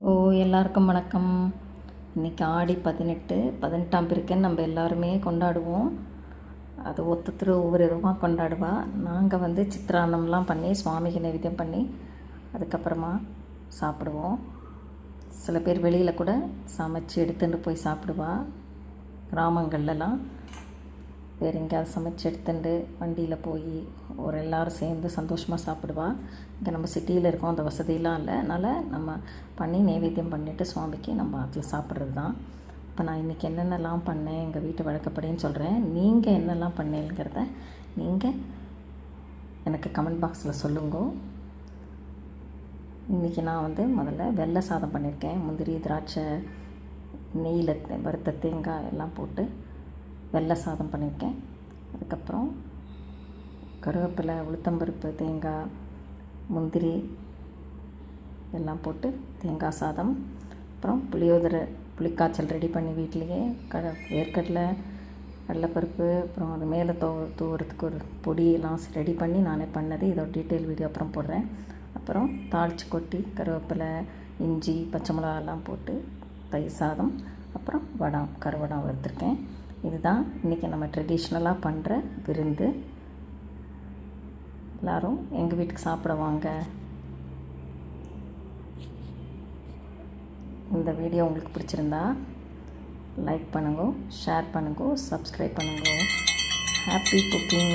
ஓ எல்லாருக்கும் வணக்கம். இன்றைக்கி ஆடி பதினெட்டு பதினெட்டாம் பிறக்குன்னு நம்ம எல்லாருமே கொண்டாடுவோம். அது ஒருத்தர் ஒவ்வொரு விதமாக கொண்டாடுவா. நாங்கள் வந்து சித்திரான்னம்லாம் பண்ணி சுவாமிக்கு நைவேத்தியம் பண்ணி அதுக்கப்புறமா சாப்பிடுவோம். சில பேர் வெளியில் கூட சமைச்சு எடுத்துகிட்டு போய் சாப்பிடுவா. கிராமங்கள்லலாம். வேறு எங்கேயாவது சமைச்சு எடுத்துட்டு வண்டியில் போய் ஒரு எல்லோரும் சேர்ந்து சந்தோஷமாக சாப்பிடுவா. இங்கே நம்ம சிட்டியில் இருக்கோம் அந்த வசதியெலாம் இல்லை. அதனால் நம்ம பண்ணி நைவேத்தியம் பண்ணிவிட்டு சுவாமிக்கு நம்ம அதில் சாப்பிட்றது தான் இப்போ நான் இன்றைக்கி என்னென்னலாம் பண்ணேன் எங்கள் வீட்டு வழக்கப்படின்னு சொல்கிறேன் நீங்கள் என்னெல்லாம் பண்ணேங்கிறத நீங்கள் எனக்கு கமெண்ட் பாக்ஸில் சொல்லுங்க. இன்றைக்கி நான் வந்து முதல்ல வெள்ளை சாதம் பண்ணியிருக்கேன் முந்திரி திராட்சை நெய்யில் வறுத்த தேங்காய் எல்லாம் போட்டு வெள்ளை சாதம் பண்ணியிருக்கேன். அதுக்கப்புறம் கருவேப்பிலை உளுத்தம்பருப்பு தேங்காய் முந்திரி எல்லாம் போட்டு தேங்காய் சாதம். அப்புறம் புளியோதரை புளிக்காய்ச்சல் ரெடி பண்ணி வீட்லேயே கடை வேர்க்கடலை கடலைப்பருப்பு அப்புறம் அது மேலே தூ தூவுறதுக்கு ஒரு பொடியெல்லாம் ரெடி பண்ணி நானே பண்ணது. இதோட டீட்டெயில் வீடியோ அப்புறம் போடுறேன். அப்புறம் தாளித்து கொட்டி கருவேப்பிலை இஞ்சி பச்சை மிளகாலாம் போட்டு தயிர் சாதம் அப்புறம் வடம் கருவடம் வறுத்துருக்கேன். இதுதான் இன்றைக்கி நம்ம ட்ரெடிஷ்னலாக பண்ணுற விருந்து. எல்லோரும் எங்கள் வீட்டுக்கு சாப்பிட வாங்க. இந்த வீடியோ உங்களுக்கு பிடிச்சிருந்தா லைக் பண்ணுங்க ஷேர் பண்ணுங்க சப்ஸ்கிரைப் பண்ணுங்க. Happy cooking